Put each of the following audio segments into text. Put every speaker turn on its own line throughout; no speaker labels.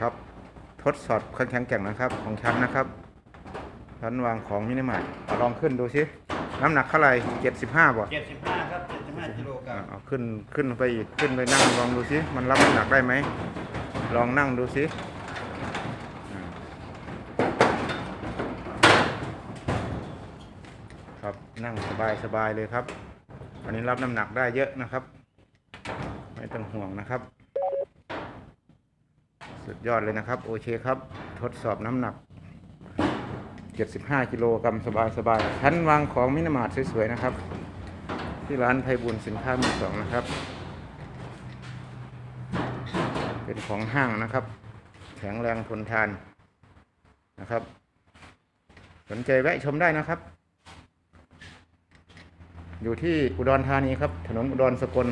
ครับ ทดสอบเครื่องแข็งแกร่งนะครับ ของชั้นนะครับชั้นวางของมินิมาร์ทเอาลองขึ้นดูสิน้ำหนักเท่าไหร่เจ็ดสิบห้าบ่
เจ็ดสิบห้าครับเจ็ดสิบห้ากิโลกรั
อ่ามเอาขึ้นขึ้นไปอีกขึ้นไปนั่งลองดูสิมันรับน้ำหนักได้ไหมลองนั่งดูสิอ่าครับนั่งสบายสบายเลยครับอันนี้รับน้ำหนักได้เยอะนะครับ ไม่ต้องห่วงนะครับ สุดยอดเลยนะครับ โอเคครับ ทดสอบน้ำหนัก 75 กิโลกรัมสบายๆชั้นวางของมินิมาร์ทสวยๆนะครับ ที่ร้านไพบุญสินค้ามือสองนะครับ เป็นของห้างนะครับ แข็งแรงทนทานนะครับ สนใจแวะชมได้นะครับ อยู่ที่อุดรธานีครับ ถนนอุดรสกล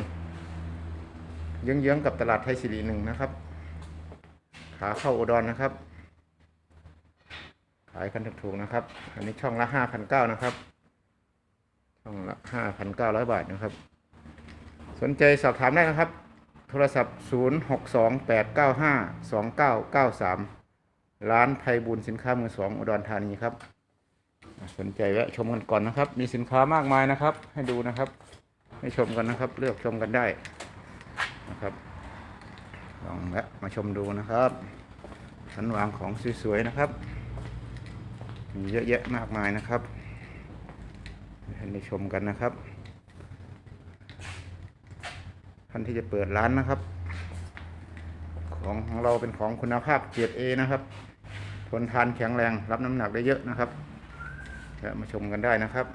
เยื้องๆกับตลาดไทยสิริหนึ่งนะครับ ขาเข้าอุดรนนะครับ ขายกันถูกๆนะครับ อันนี้ช่องละห้าพันเก้านะครับ ช่องละห้าพันเก้าร้อยบาทนะครับ สนใจสอบถามได้นะครับ โทรศัพท์ศูนย์หกสองแปดเก้าห้าสองเก้าเก้าสามร้านไทยบุญสินค้ามือสองอุดรธานีครับ สนใจแวะชมกันก่อนนะครับ มีสินค้ามากมายนะครับ ให้ดูนะครับ ให้ชมกันนะครับ เลือกชมกันได้นะครับ ลองแวะมาชมดูนะครับ ชั้นวางของสวยๆนะครับ มีเยอะแยะมากมายนะครับให้ได้ชมกันนะครับ ท่านที่จะเปิดร้านนะครับ ของของเราเป็นของคุณภาพเกียรติเอนะครับ ทนทานแข็งแรงรับน้ำหนักได้เยอะนะครับแวมาชมกันได้นะครับ